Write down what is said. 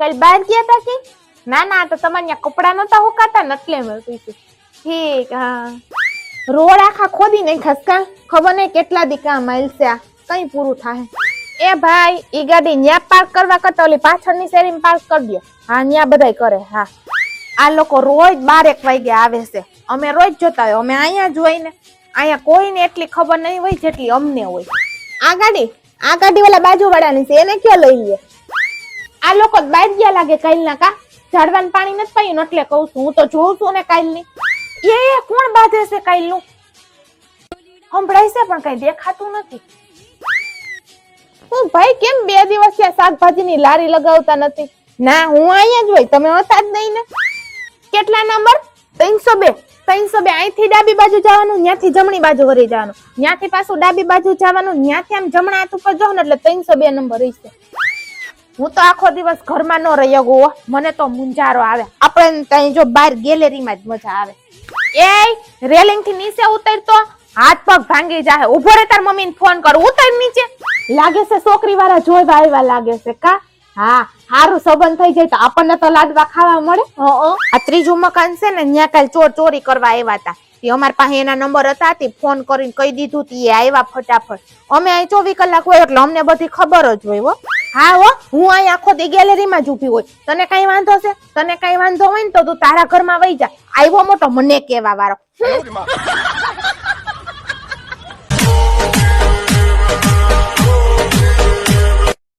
કઈ બહાર ગયા તા કે? ના ના આ તો તમારે ત્યાં કપડા નતા હુકાતા? ને એટલે મેં પૂછ્યું ઠીક, હા. રોડ આખા ખોદી નહીં ખસકા ખબર નહીં કેટલા દી કામ માઇલશે આ. કઈ પૂરું થાય. એ ભાઈ, ઈ ગાડી ન્યા પાર્ક કરવા કરતા ઓલી પાછળની શેરીમાં પાર્ક કરી દો. હા, ન્યા બધાય કરે, હા. આ લોકો રોજ બારેક વાગે આવે છે. અમે રોજ જોતા હોય, અમે અહીંયા જ હોય ને. અહીંયા કોઈને એટલી ખબર નહીં હોય જેટલી અમને હોય. આ ગાડી આ ગાડી વાળા બાજુ વાળાની છે, એને ક્યાં લઈ લે? આ લોકો બાદ ગયા લાગે કાલ ના કા? ઝાડવાનું પાણી નથી પાયું એટલે કહું છું હું તો જોઉં છું ને કાલની ની એ, કોણ બાંધે છે કાલનું સંભળાય છે પણ કઈ દેખાતું નથી. હું ભાઈ કેમ બે દિવસ ત્યાં શાકભાજી ની લારી લગાવતા નથી? ના હું અહીંયા જ હોય તમે હતા જ નહીં ને. કેટલા નંબર? ત્રણસો બે. ત્રણસો બે. અહીંથી ડાબી બાજુ જવાનું ત્યાંથી જમણી બાજુ વળી જવાનું. ત્યાંથી પાછું ડાબી બાજુ જવાનું ત્યાંથી આમ જમણા હાથ ઉપર જવાનું એટલે ત્રણસો બે નંબર રહેશે હું તો આખો દિવસ ઘરમાં ન રહ્યો ગો મને તો મુંજારો આવે. આપણે ત્યાં જો બહાર ગેલેરીમાં જ મજા આવે. એ રેલિંગથી નીચે ઉતરતો હાથ પગ ભાંગી જાય ઊભો રે તાર મમ્મીને ફોન કર. ઉતર નીચે. લાગે છે છોકરી વાળા જોવા આવ્યા લાગે છે કા? હા હારું સંબંધ થઈ જાય તો આપણને તો લાડવા ખાવા મળે. આ ત્રીજું મકાન છે ને ત્યાં કાલ ચોર ચોરી કરવા આવ્યા હતા. અમાર પાસે એના નંબર હતા તે ફોન કરીને કહી દીધું તી એ આવ્યા ફટાફટ. અમે અહીં ચોવીસ કલાક હોય એટલે અમને બધી ખબર જ હોય હો. હા હો, હું અહીં આખો દી ગેલેરીમાં જ ઊભી હોય. તને કઈ વાંધો છે તને કઈ વાંધો હોય ને તો તું તારા ઘરમાં વહી જા. આવ્યો મોટો મને કેવા વાળો.